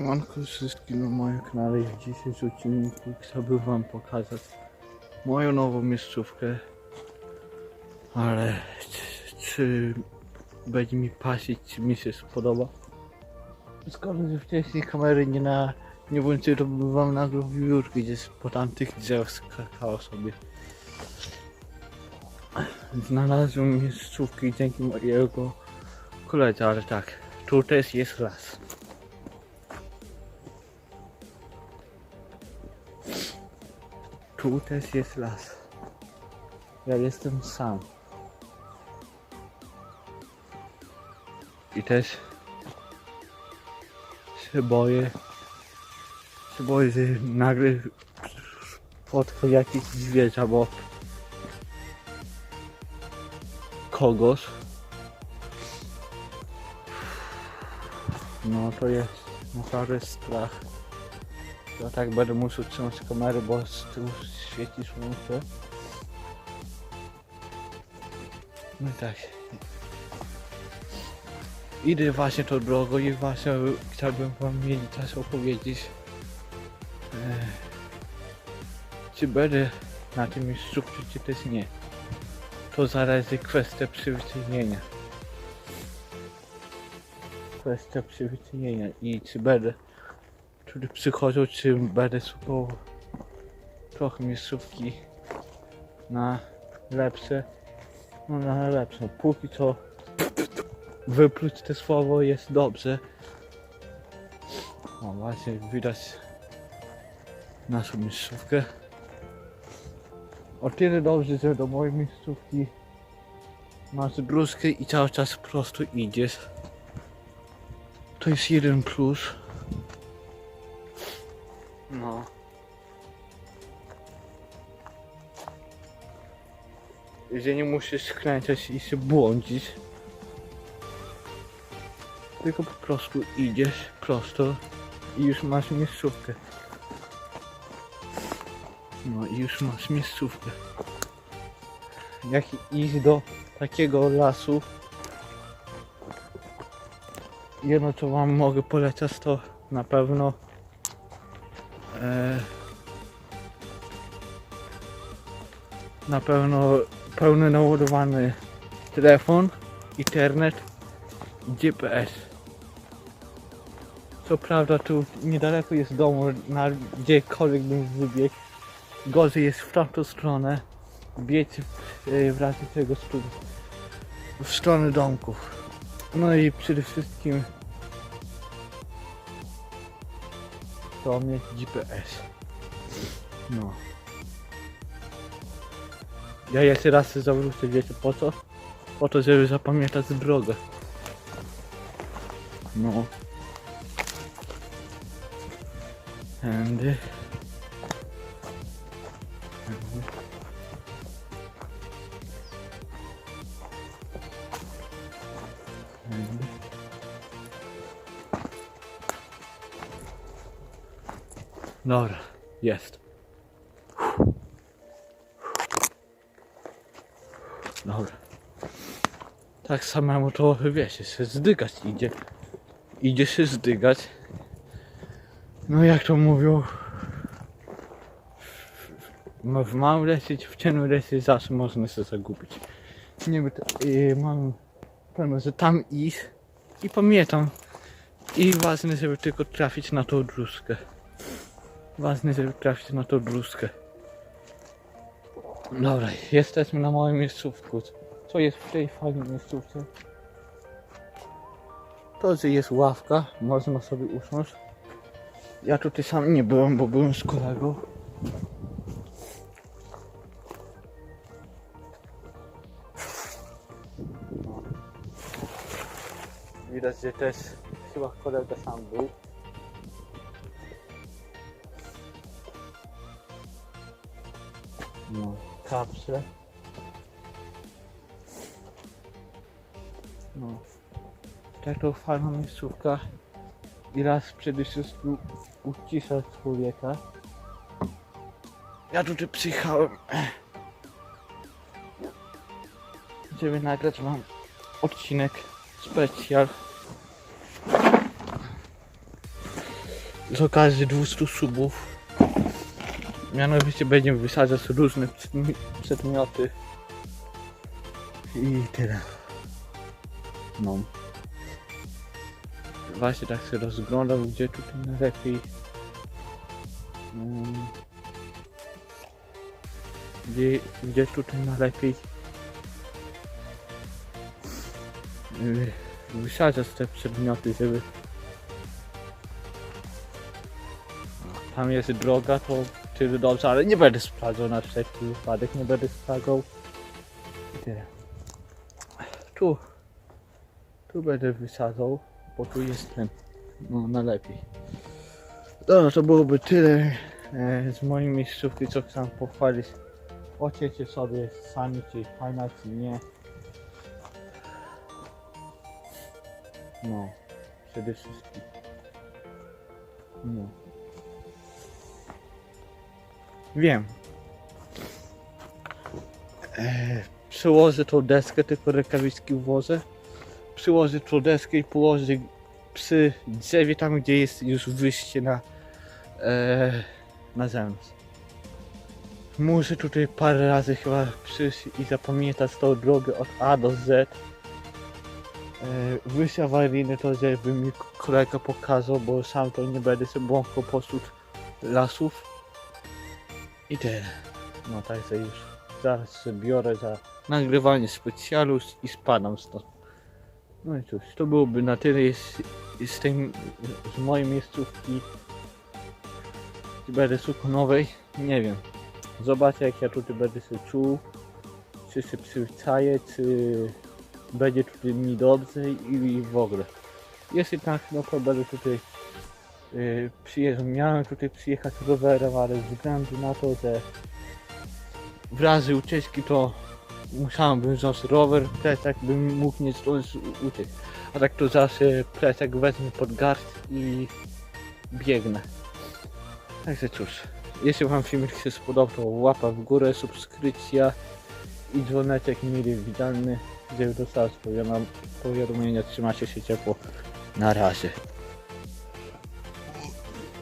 Siemanko wszystkim na moim kanale. W dzisiejszym odcinku chciałbym wam pokazać moją nową miejscówkę. Ale czy, czy będzie mi pasić, czy mi się spodoba? Skoro że wcześniej kamery nie na nie włączyłem, to bym wam nagrał wiórkę, gdzie po tamtych drzewach skakała sobie. Znalazłem miejscówki dzięki mojego koledze, ale tak, tu też jest las. Tu też jest las. Ja jestem sam. I też się boję, się boję, że nagle spotka jakiś zwierz albo kogoś. No to jest naprawdę strach. Ja tak będę musiał trzymać kamerę, bo z tyłu świeci słońce. No tak. Idę właśnie tą drogą i właśnie chciałbym wam mieć czas opowiedzieć czy będę na tym miejscu, czy też nie. To jest kwestia przyzwyczajenia. Kwestia przyzwyczajenia i czy będę który przychodzą, czy będę szukał trochę miejscówki na lepsze, no na lepsze. Póki co wypluć te słowo jest dobrze. O właśnie widać naszą miejscówkę. O tyle dobrze, że do mojej miejscówki masz bruskę i cały czas prosto idziesz. To jest jeden plus. Że nie musisz skręcać i się błądzić. Tylko po prostu idziesz prosto i już masz miejscówkę. No i już masz miejscówkę. Jak iść do takiego lasu, jedno co wam mogę polecać to na pewno e, na pewno pełny naładowany telefon, internet, GPS. Co prawda tu niedaleko jest domu, na gdziekolwiek bym wybiegł. Gorzej jest w tamtą stronę. Biec e, w razie stu- w stronę domków. No i przede wszystkim to mieć GPS. No. Ja jeszcze raz się zawrócę, wiecie po co? Po to, żeby zapamiętać drogę. No. Tędy. Dobra, jest. Tak samemu to wiecie, się zdygać idzie. Idzie się zdygać. No jak to mówią. w- W małym lesie w ciemnym lesie zawsze można się zagubić. Nie wiem, i mam pewność, że tam iść i pamiętam. I ważne, żeby tylko trafić na tą dróżkę. Ważne, żeby trafić na tą bluzkę. Dobra, jesteśmy na małym miejscówku. Co jest w tej fajnej miejscówce? To, że jest ławka, można sobie usiąść. Ja tutaj sam nie byłem, bo byłem z kolegą. Widać, że też chyba kolega sam był. No, kapsle. No. Tak to fajna miejscówka. I raz przede wszystkim ucisza człowieka. Ja tutaj przyjechałem. Żeby nagrać wam odcinek specjal. z okazji 200 subów. Mianowicie będziemy wysadzać różne przedmi- przedmioty. I tyle. No. Właśnie tak się rozglądam, gdzie tutaj najlepiej. Mm. Gdzie, gdzie tutaj najlepiej y, wysadzać te przedmioty, żeby tam jest droga, to tyle dobrze, ale nie będę sprawdzał na wszelki wypadek, nie będę sprawdzał. I tyle. Tu, tu będę wysadzał, bo tu jest ten, no najlepiej. Dobra, to byłoby tyle e, z mojej miejscówki, co chcę pochwalić. Ocenicie sobie sami, czy fajna, czy nie. No, przede wszystkim. No. Wiem. E, przyłożę tą deskę, tylko rękawiczki włożę. Przyłożę tą deskę i położę przy drzewie, tam gdzie jest już wyjście na, e, na zewnątrz. Muszę tutaj parę razy chyba przyjść i zapamiętać tą drogę od A do Z. E, wyjście awaryjne to, żeby mi kolega pokazał, bo sam to nie będę sobie błąkał pośród lasów. I tyle. No także już zaraz biorę za nagrywanie specjalu i spadam stąd. No i cóż, to byłoby na tyle z, z, tej, z mojej miejscówki. Szukał nowej? Nie wiem. Zobaczę jak ja tutaj będę się czuł. Czy się przyzwyczaję, czy będzie tutaj mi dobrze i, i w ogóle. Jeśli tak, no to będę tutaj yy, przyjeżdżał. Miałem tutaj przyjechać rowerem, ale ze względu na to, że w razie ucieczki to musiałem wziąć rower, plecak, bym mógł nie zdążyć uciec. A tak to zawsze plecak wezmę pod garść i biegnę. Także cóż, jeśli wam filmik się spodobał, łapa w górę, subskrypcja i dzwoneczek mile widzialny, dostawać powiadom- powiadomienia, trzymacie się ciepło. Na razie.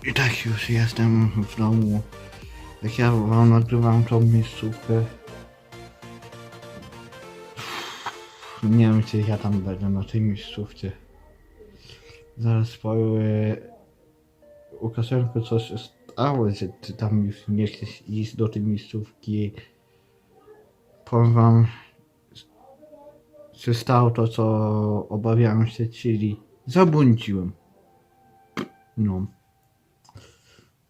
I tak już jestem w domu. Jak ja wam nagrywam tą miejscówkę. Nie wiem czy ja tam będę na tej miejscówce. Zaraz powiem e, Łukaszenko coś się stało, że ty tam już nie chcesz iść do tej miejscówki. Powiem wam się stało to co obawiałem się, czyli zabłądziłem. No.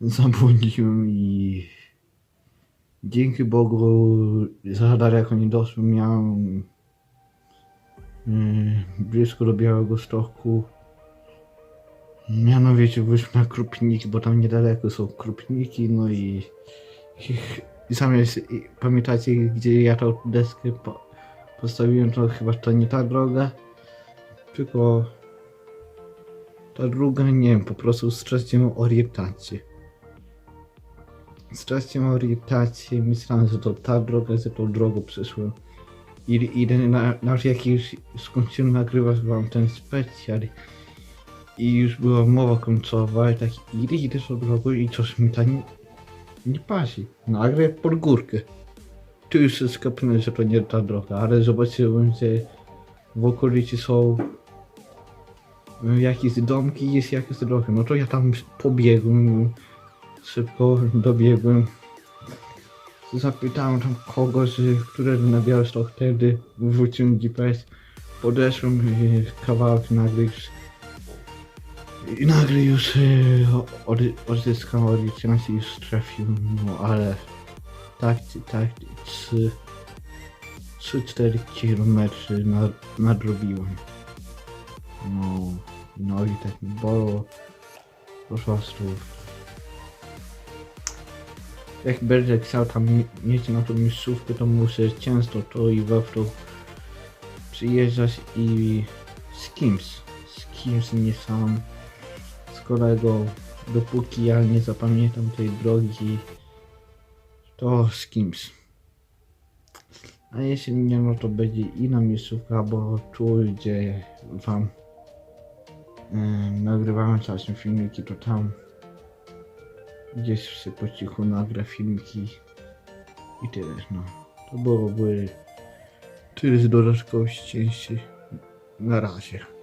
Zabłądziłem i dzięki Bogu za daleko nie doszłem. Miałem blisko do Białego Stoku. Mianowicie wyszłem na Krupniki, bo tam niedaleko są Krupniki, no i, i, i i, pamiętacie gdzie ja tą deskę po, postawiłem, to chyba to nie ta droga, tylko ta druga, nie wiem, po prostu straciłem orientację. Straciłem orientację, myślałem, że to ta droga, że tą drogą przyszłem. I idę na, na jakiś skończyłem nagrywać wam ten specjal i już była mowa końcowa i tak idę, idę drogą i coś mi tam nie, nie pasi. Nagle pod górkę. Tu już skapnąłem, że to nie ta droga, ale zobaczyłem, że w okolicy są jakieś domki, jest jakaś droga. No to ja tam pobiegłem, szybko dobiegłem. Zapytałem tam kogoś, który na Białystok wtedy wróciłem GPS. Podeszłem y, kawałek nagle już i nagle już y, od, odzyskałem orientację i już trafiłem, no ale tak, tak, 3 3-4 km na, nadrobiłem. No, no i tak mi bolało. Po prostu. Jak będę chciał tam mie- mieć na tą miejscówkę, to muszę często to i we w to przyjeżdżać i z kimś. Z kimś nie sam. Z kolegą. Dopóki ja nie zapamiętam tej drogi, to z kimś. A jeśli nie, no to będzie inna miejscówka, bo tu, gdzie wam nagrywamy czasem filmiki, to tam gdzieś sobie po cichu nagra filmiki i tyle, no. To byłoby tyle z dodatkowości części. Na razie.